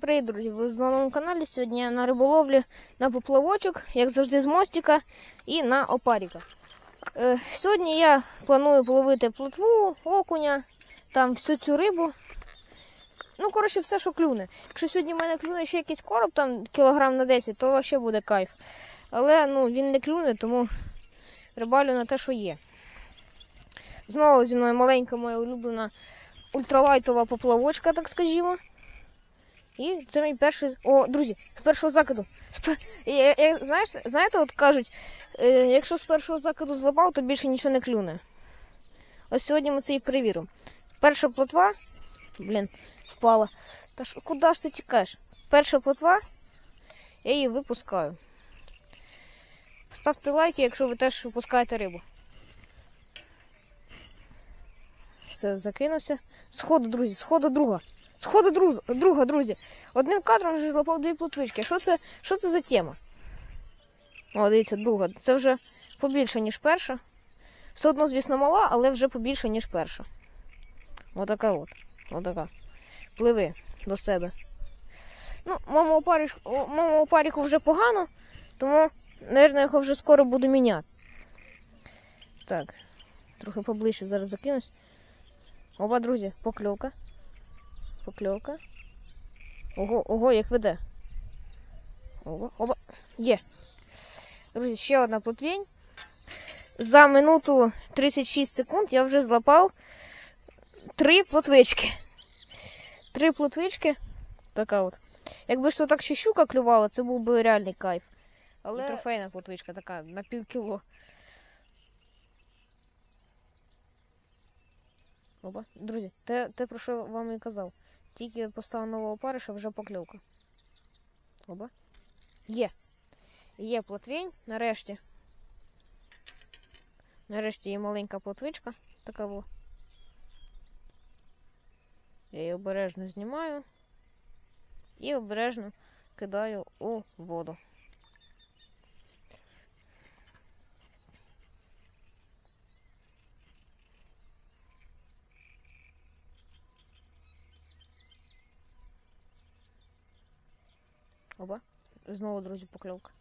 вас на новому каналі. Сьогодні я на риболовлі на поплавочок, як завжди, з мостика і на опаріка. Е, сьогодні я планую половити плотву, окуня, там всю цю рибу. Ну, коротше, все, що клюне. Якщо сьогодні в мене клюне ще якийсь короб, там кілограм на 10, то ще буде кайф. Але ну, він не клюне, тому рибалю на те, що є. Знову зі мною маленька моя улюблена ультралайтова поплавочка, так скажімо. І це мій перший. О, друзі, з першого закиду. З Я, я, знаєш, знаєте, от кажуть, е, якщо з першого закиду злапав, то більше нічого не клюне. Ось сьогодні ми це і перевіримо. Перша плотва. Блін, впала. Та ж куди ж ти тікаєш? Перша плотва, я її випускаю. Ставте лайки, якщо ви теж випускаєте рибу. Все, закинувся. Сходу, друзі, сходу друга. Сходу друз, друга, друзі. Одним кадром вже злапав дві плотвички. Що це, що це за тема? О, дивіться, друга. Це вже побільше, ніж перша. Все одно, звісно, мала, але вже побільше, ніж перша. Отака от. Отака. Пливи до себе. Ну, моєму опаріш... о, моєму опаріку вже погано, тому, мабуть, його вже скоро буду міняти. Так, трохи поближче зараз закинусь. Оба, друзі, покльовка. Покльовка. Ого, ого, як веде. Ого, оба. Є. Друзі, ще одна плотвінь. За минуту 36 секунд я вже злапав три плотвички. Три плотвички. Така от. Якби ж то так ще щука клювала, це був би реальний кайф. Але І трофейна плотвичка така на пів кіло. Оба. Друзі, те, те, про що вам і казав. Тільки поставив нового опариша, вже покльовка. Оба. Є. Є плотвінь, нарешті. Нарешті є маленька плотвичка. Така во. Я її обережно знімаю і обережно кидаю у воду. Оба. Знову, друзі, покльовка.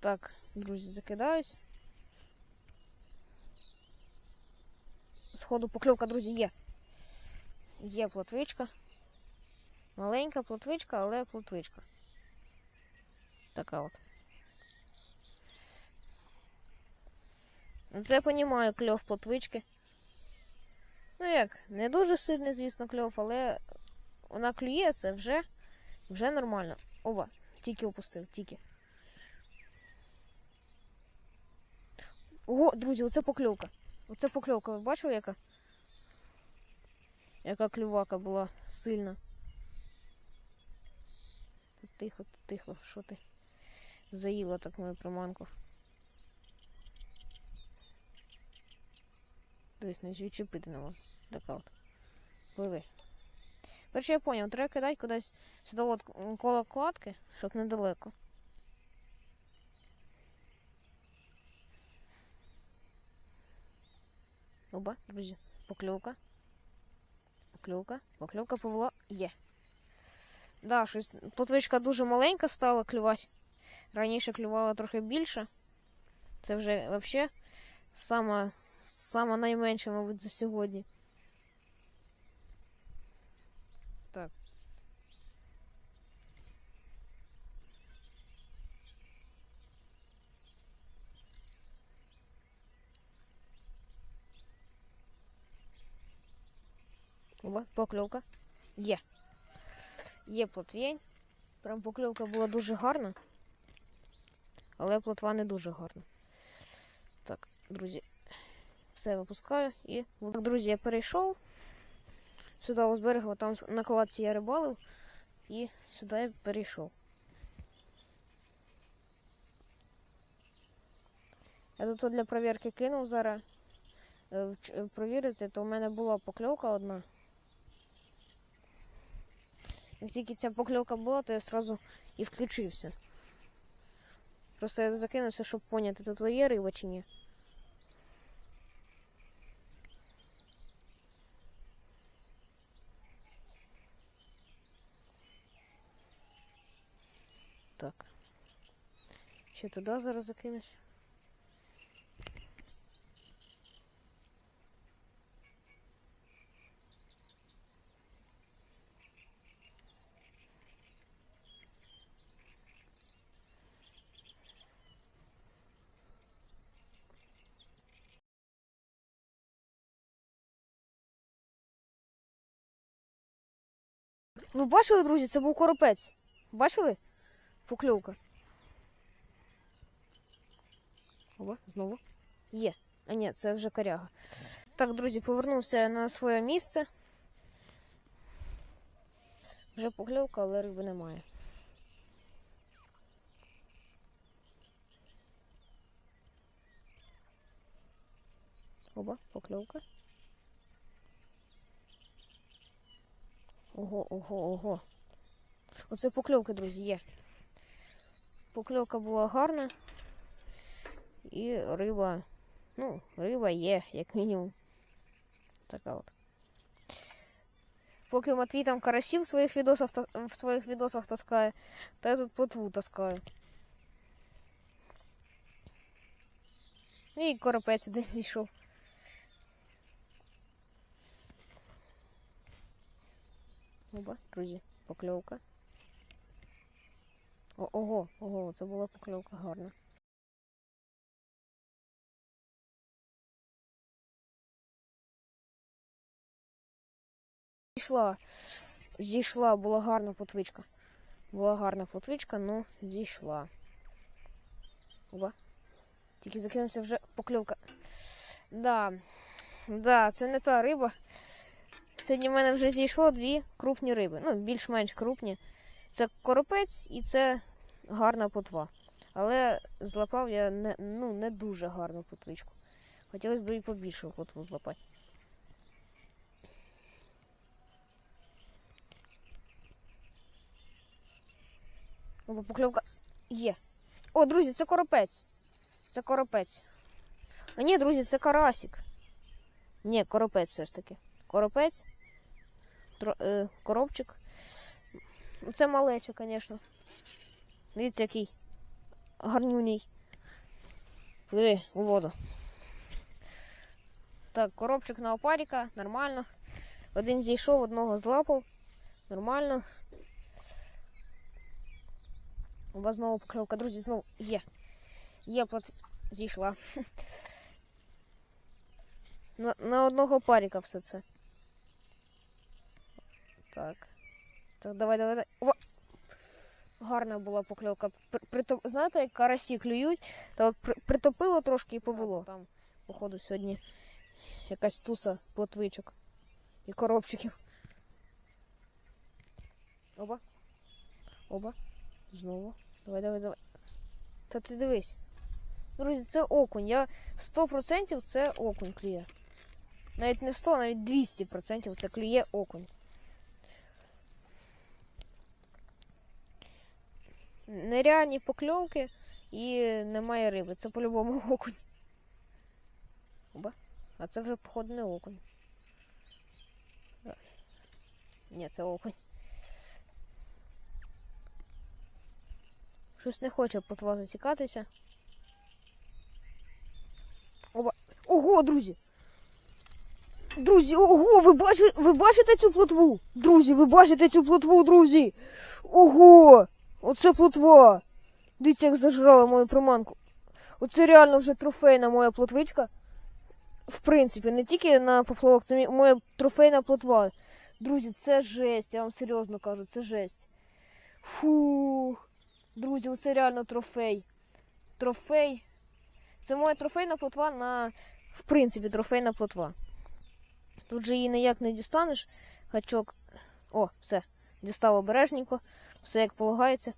Так, друзі, закидаюсь. Сходу покльовка, друзі, є. Є плотвичка. Маленька плотвичка, але плотвичка. Така от. Це я понімаю кльов плотвички. Ну як, не дуже сильний, звісно, кльов, але вона клює, це вже, вже нормально. Оба, тільки опустив, тільки. Ого, друзі, оце покльовка. Оце покльовка. Ви бачили, яка? Яка клювака була сильна. Тихо, тихо, що ти? Заїла так мою приманку. Дивись, не відчепити не можу. Така от. Пливи. Перше я поняв, треба кидати кудись сюди коло кладки, щоб недалеко. Оба, друзі, покльовка. Покльовка, покльовка повела. Є. Да, щось плотвичка дуже маленька стала клювати. Раніше клювала трохи більше. Це вже взагалі сама, сама найменша, мабуть, за сьогодні. Так. Оба, покльовка. Є. Є плотвєнь. Прям покльовка була дуже гарна. Але плотва не дуже гарна. Так, друзі, все випускаю і. Так, друзі, я перейшов. Сюди з берега, там на кладці я рибалив. І сюди я перейшов. Я тут для перевірки кинув зараз. е, Провірити, то в мене була покльовка одна. Як тільки ця покльовка була, то я одразу і включився. Просто я закинувся, щоб поняти, то твоє риба чи ні. Так. Ще туди зараз закинеш. Ви бачили, друзі, це був коропець. Бачили? Покльовка. Оба, знову. Є. А ні, це вже коряга. Так, друзі, повернувся на своє місце. Вже покльовка, але риби немає. Оба, покльовка. Ого, ого, ого. Оце покльовка, друзі, є. Покльовка була гарна. І риба. Ну, риба є, як мінімум. Така от. Поки Матвій там карасів в своїх відосах, в своїх відосах таскає, то я тут плотву таскаю. І коропець десь зійшов. Оба, друзі, покльовка. О, ого, ого, це була покльовка гарна. Зійшла. Зійшла, була гарна потвичка. Була гарна потвичка, ну зійшла. Оба. Тільки закинувся вже покльовка. Да. Да, це не та риба. Сьогодні в мене вже зійшло дві крупні риби. Ну, більш-менш крупні. Це коропець і це гарна потва. Але злапав я не, ну, не дуже гарну потвичку. Хотілося б і побільше потву злапати. Опа, покльовка є. О, друзі, це коропець. Це коропець. А ні, друзі, це карасик. Ні, коропець все ж таки. Коропець. Тро, е, коробчик. Це малече, звісно. Дивіться, який гарнюній. Пливи у воду. Так, коробчик на опаріка, нормально. Один зійшов, одного злапав. Нормально. У вас знову покльовка. Друзі, знову є. Є, плот зійшла. На, на одного паріка все це. Так. Так, давай, давай, давай. Опа. Гарна була покльовка. Притоп... Знаєте, як карасі клюють, та от при, притопило трошки і повело. Там, походу, сьогодні якась туса плотвичок і коробчиків. Оба. Оба. Знову. Давай, давай, давай. Та ти дивись. Друзі, це окунь. Я 100% це окунь клює. Навіть не 100, навіть 200% це клює окунь. Нереальні покльовки і немає риби. Це по-любому окунь. Оба. А це вже, походу, не окунь. Ні, це окунь. Щось не хоче плотва засікатися. Оба. Ого, друзі! Друзі, ого, ви бачите, ви бачите цю плотву? Друзі, ви бачите цю плотву, друзі? Ого! Оце плотва! Дивіться, як зажрала мою приманку. Оце реально вже трофейна моя плотвичка. В принципі, не тільки на поплавок, це моя трофейна плотва. Друзі, це жесть, я вам серйозно кажу, це жесть. Фух. Друзі, оце реально трофей. Трофей. Це моя трофейна плотва на. В принципі, трофейна плотва. Тут же її ніяк не дістанеш. Гачок. О, все. Дістав обережненько. Все як полагається.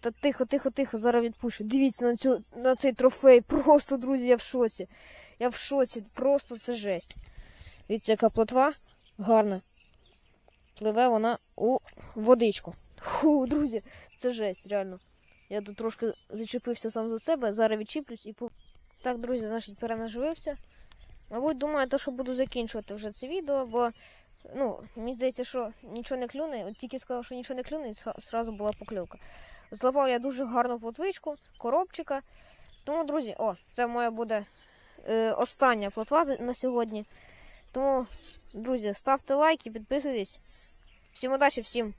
Та тихо, тихо, тихо, зараз відпущу. Дивіться на цю на цей трофей. Просто, друзі, я в шоці. Я в шоці. Просто це жесть. Дивіться, яка плотва гарна. Пливе вона у водичку. Фу, друзі, це жесть, реально. Я тут трошки зачепився сам за себе, зараз відчіплюсь і по. Так, друзі, значить, перенаживився. Мабуть, думаю, то, що буду закінчувати вже це відео, бо ну, мені здається, що нічого не клюне. От тільки сказав, що нічого не клюне, і зразу була поклювка. Злопав я дуже гарну плотвичку, коробчика. Тому, друзі, о, це моя буде е, остання плотва на сьогодні. Тому, друзі, ставте лайки, підписуйтесь. Всім удачі, всім